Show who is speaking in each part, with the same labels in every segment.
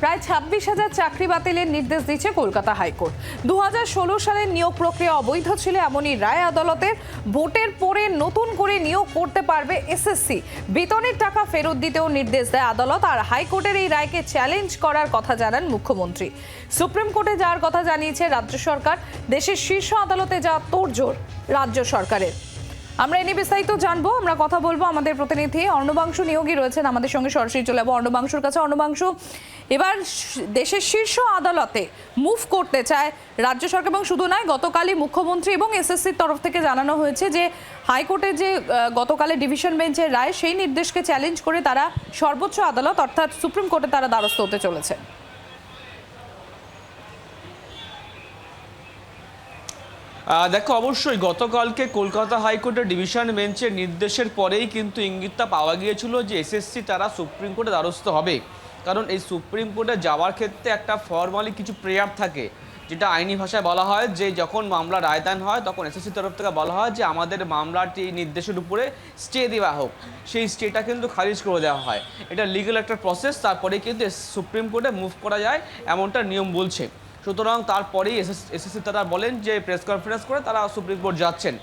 Speaker 1: প্রায় ছাব্বিশ হাজার চাকরি বাতিলের নির্দেশ দিচ্ছে কলকাতা হাইকোর্ট। দু হাজার ষোলো সালের নিয়োগ প্রক্রিয়া অবৈধ ছিল এমনই রায় আদালতের। ভোটের পরে নতুন করে নিয়োগ করতে পারবে এসএসসি। বেতনের টাকা ফেরত দিতেও নির্দেশ দেয় আদালত আর হাইকোর্টের এই রায়কে চ্যালেঞ্জ করার কথা জানান মুখ্যমন্ত্রী। সুপ্রিম কোর্টে যাওয়ার কথা জানিয়েছে রাজ্য সরকার। দেশের শীর্ষ আদালতে যা তোড়জোড় রাজ্য সরকারের। আমরা এ বিস্তারিত জানব। আমরা কথা বলব আমাদের প্রতিনিধি অর্ণবাংশু নিয়োগী রয়েছেন আমাদের সঙ্গে সরাসরি চলে যাব। অর্ণবাংশুর কাছে। অর্ণবাংশু, এবার দেশের শীর্ষ আদালতে মুভ করতে চায় রাজ্য সরকার এবং শুধু নয়, গতকালই মুখ্যমন্ত্রী এবং এসএসসির তরফ থেকে জানানো হয়েছে যে, হাইকোর্টের যে গতকালে ডিভিশন বেঞ্চের রায়, সেই নির্দেশকে চ্যালেঞ্জ করে তারা সর্বোচ্চ আদালত, অর্থাৎ সুপ্রিম কোর্টে তারা দ্বারস্থ হতে চলেছে
Speaker 2: দেখো, অবশ্যই গতকালকে কলকাতা হাইকোর্টের ডিভিশন বেঞ্চের নির্দেশের পরেই কিন্তু ইঙ্গিতটা পাওয়া গিয়েছিল যে এসএসসি তারা সুপ্রিম কোর্টে দ্বারস্থ হবে। কারণ এই সুপ্রিম কোর্টে যাওয়ার ক্ষেত্রে একটা ফর্মালি কিছু প্রেয়ার থাকে, যেটা আইনি ভাষায় বলা হয় যে যখন মামলা রায়দান হয়, তখন এসএসসি তরফ থেকে বলা হয় যে আমাদের মামলাটি নির্দেশের উপরে স্টে দেওয়া হোক। সেই স্টেটা কিন্তু খারিজ করে দেওয়া হয়। এটা লিগ্যাল একটা প্রসেস তারপরে কিন্তু সুপ্রিম কোর্টে মুভ করা যায়, এমনটা নিয়ম বলছে। সুতরাং তারপরেই এসএসসি তারা বলেন যে প্রেস কনফারেন্স করে তারা সুপ্রিম কোর্ট যাচ্ছেন।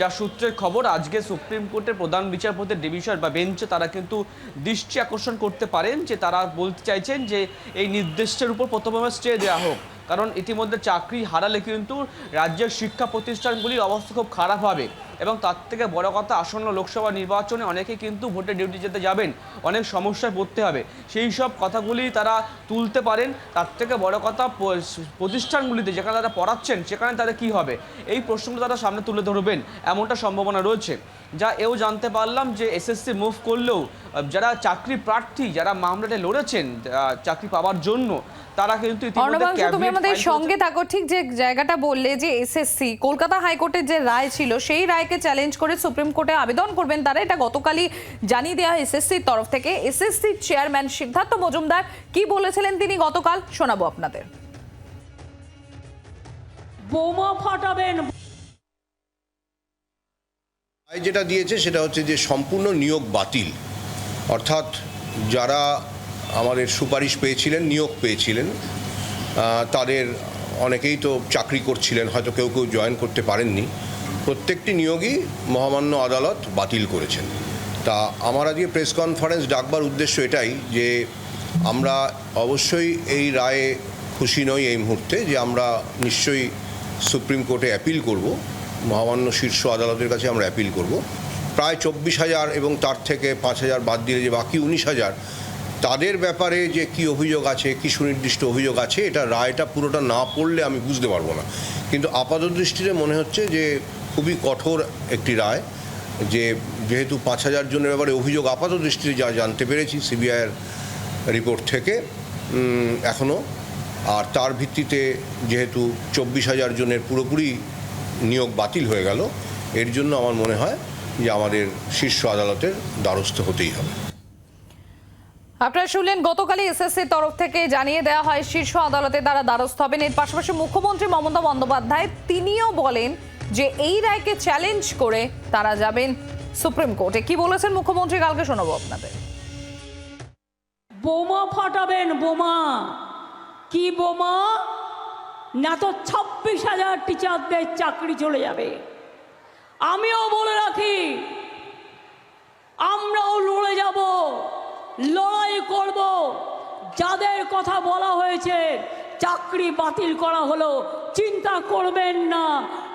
Speaker 2: যা সূত্রের খবর, আজকে সুপ্রিম কোর্টের প্রধান বিচারপতির ডিভিশন বা বেঞ্চে তারা কিন্তু দৃষ্টি আকর্ষণ করতে পারেন যে তারা বলতে চাইছেন যে এই নির্দেশের উপর প্রথমে স্টে দেওয়া হোক। কারণ ইতিমধ্যে চাকরি হারালে কিন্তু রাজ্যের শিক্ষা প্রতিষ্ঠানগুলির অবস্থা খুব খারাপ হবে। এবং তার থেকে বড় কথা আসন্ন লোকসভা নির্বাচনে অনেকে কিন্তু ভোটে ডিউটি যেতে যাবেন। অনেক সমস্যায় পড়তে হবে। সেই সব কথাগুলি তারা তুলতে পারেন। তার থেকে বড় কথা প্রতিষ্ঠানগুলিতে যেখানে তারা পড়াচ্ছেন সেখানে তাদের কি হবে? এই প্রশ্নগুলো তারা সামনে তুলে ধরবেন। এমনটা সম্ভাবনা রয়েছে। যা এও জানতে পারলাম যে এসএসসি মুভ করলেও যারা চাকরি প্রার্থী যারা মামলাটা লড়েছেন চাকরি পাওয়ার জন্য তারা কিন্তু
Speaker 1: তুমি আমাদের সঙ্গে থাকো ঠিক যে জায়গাটা বললে যে এসএসসি কলকাতা হাইকোর্টের যে রায় ছিল সেই রায়কে চ্যালেঞ্জ করে সুপ্রিম কোর্টে আবেদন করবেন তারা। এটা গতকালই জানিয়ে দেওয়া এসএসসির তরফ থেকে। এসএসসির চেয়ারম্যান সিদ্ধার্থ মজুমদার কি বলেছিলেন তিনি গতকাল? শোনাবো আপনাদের।
Speaker 3: বোমা ফাটাবেন।
Speaker 4: যেটা দিয়েছে সেটা হচ্ছে যে সম্পূর্ণ নিয়োগ বাতিল। অর্থাৎ যারা আমাদের সুপারিশ পেয়েছিলেন নিয়োগ পেয়েছিলেন আহ, তাদের অনেকেই তো চাকরি করছিলেন হয়তো কেউ কেউ জয়েন করতে পারেননি। প্রত্যেকটি নিয়োগই মহামান্য আদালত বাতিল করেছেন। তা আমার আজকে প্রেস কনফারেন্স ডাকবার উদ্দেশ্য এটাই যে আমরা অবশ্যই এই রায়ে খুশি নই এই মুহূর্তে যে আমরা নিশ্চয়ই সুপ্রিম কোর্টে অ্যাপিল করব, মহামান্য শীর্ষ আদালতের কাছে আমরা অ্যাপিল করব। প্রায় চব্বিশ হাজার এবং তার থেকে পাঁচ হাজার বাদ দিলে যে বাকি উনিশ হাজার, তাদের ব্যাপারে যে কি অভিযোগ আছে, কি সুনির্দিষ্ট অভিযোগ আছে, এটা রায়টা পুরোটা না পড়লে আমি বুঝতে পারব না। কিন্তু আপাত দৃষ্টিতে মনে হচ্ছে যে খুবই কঠোর একটি রায়, যে যেহেতু পাঁচ হাজার জনের ব্যাপারে অভিযোগ আপাত দৃষ্টিতে যা জানতে পেরেছি সিবিআইয়ের রিপোর্ট থেকে এখনও আর তার ভিত্তিতে যেহেতু চব্বিশ হাজার জনের পুরোপুরি নিয়োগ বাতিল হয়ে গেল, এর জন্য আমার মনে হয় যে আমাদের শীর্ষ আদালতের দ্বারস্থ হতেই হবে।
Speaker 1: আপনারা শুনলেন গতকালই এসএসসির তরফ থেকে জানিয়ে দেওয়া হয়, শীর্ষ আদালতে তারা দ্বারস্থ হবেন। এর পাশাপাশি মুখ্যমন্ত্রী মমতা বন্দ্যোপাধ্যায় তিনিও বলেন যে এই রায়কে চ্যালেঞ্জ করে তারা যাবেন সুপ্রিম কোর্টে। কি বলেছেন মুখ্যমন্ত্রী? কালকে শোনাবো আপনাদের।
Speaker 3: বোমা ফাটাবেন, বোমা। কি বোমা? না তো ছাব্বিশ হাজার টিচারদের চাকরি চলে যাবে। আমিও বলে রাখি, আমরাও লড়ে যাব, লড়াই করব। যাদের কথা বলা হয়েছে, চাকরি বাতিল করা হলো, চিন্তা করবেন না।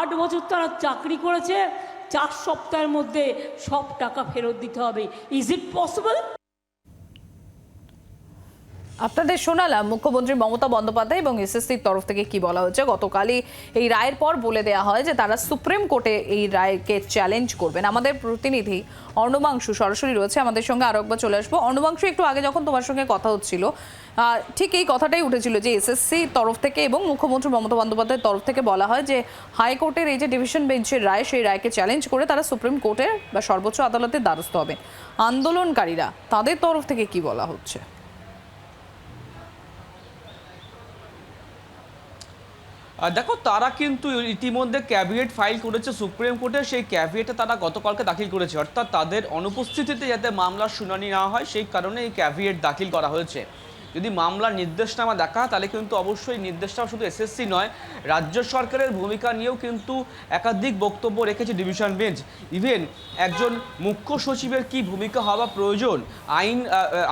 Speaker 3: আট বছর তারা চাকরি করেছে, চার সপ্তাহের মধ্যে সব টাকা ফেরত দিতে হবে। ইজ ইট পসিবল
Speaker 1: আপনাদের শোনালাম মুখ্যমন্ত্রী মমতা বন্দ্যোপাধ্যায় এবং এসএসসির তরফ থেকে কি বলা হয়েছে। গতকালই এই রায়ের পর বলে দেওয়া হয় যে তারা সুপ্রিম কোর্টে এই রায়কে চ্যালেঞ্জ করবেন। আমাদের প্রতিনিধি অর্ণবাংশু সরাসরি রয়েছে আমাদের সঙ্গে। আরও একবার চলে আসব। অর্ণবাংশু, একটু আগে যখন তোমার সঙ্গে কথা হচ্ছিল ঠিক এই কথাটাই উঠেছিল যে এসএসসি তরফ থেকে এবং মুখ্যমন্ত্রী মমতা বন্দ্যোপাধ্যায়ের তরফ থেকে বলা হয় যে হাইকোর্টের এই যে ডিভিশন বেঞ্চের রায়, সেই রায়কে চ্যালেঞ্জ করে তারা সুপ্রিম কোর্টের বা সর্বোচ্চ আদালতের দ্বারস্থ হবে আন্দোলনকারীরা তাদের তরফ থেকে কি বলা হচ্ছে?
Speaker 2: দেখো, তারা কিন্তু ইতিমধ্যে ক্যাবিনেট ফাইল করেছে, সুপ্রিম কোর্টে। সেই ক্যাবিনেটে তারা গতকালকে দাখিল করেছে। অর্থাৎ তাদের অনুপস্থিতিতে যাতে মামলার শুনানি না হয়, সেই কারণে এই ক্যাবিনেট দাখিল করা হয়েছে। যদি মামলার নির্দেশনামা দেখা তাহলে কিন্তু অবশ্যই নির্দেশনামা শুধু এসএসসি নয়, রাজ্য সরকারের ভূমিকা নিয়েও কিন্তু একাধিক বক্তব্য রেখেছে ডিভিশন বেঞ্চ। ইভেন একজন মুখ্য সচিবের কি ভূমিকা হওয়া প্রয়োজন, আইন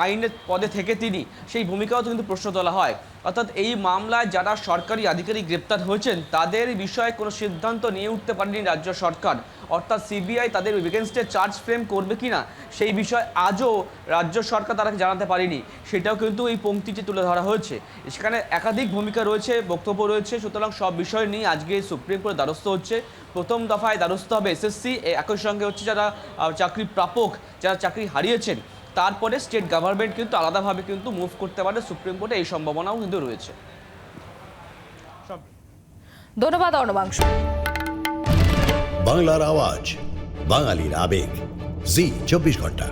Speaker 2: আইনের পদে থেকে তিনি, সেই ভূমিকাও কিন্তু প্রশ্ন তোলা হয়। অর্থাৎ এই মামলায় যারা সরকারি আধিকারিক গ্রেপ্তার হয়েছেন, তাদের বিষয়ে কোনো সিদ্ধান্ত নিয়ে উঠতে পারেনি রাজ্য সরকার। অর্থাৎ সিবিআই তাদের এগেনস্টে চার্জ ফ্রেম করবে কি না সেই বিষয়ে আজও রাজ্য সরকার তারা জানাতে পারেনি। সেটাও কিন্তু এই পংক্তিটি তুলে ধরা হয়েছে। সেখানে একাধিক ভূমিকা রয়েছে, বক্তব্য রয়েছে, সুতরাং সব বিষয় নিয়ে আজকে সুপ্রিম কোর্টে দ্বারস্থ হচ্ছে। প্রথম দফায় দ্বারস্থ হবে এসএসসি একই সঙ্গে হচ্ছে যারা চাকরি প্রাপক, যারা চাকরি হারিয়েছেন তারপরে স্টেট গভর্নমেন্ট কিন্তু আলাদাভাবে কিন্তু মুভ করতে পারে সুপ্রিম কোর্টে এই সম্ভাবনাও কিন্তু রয়েছে।
Speaker 1: ধন্যবাদ অর্ণবাংশ।
Speaker 5: বাংলার আওয়াজ বাঙালির আবেগ। জি চব্বিশ ঘণ্টা।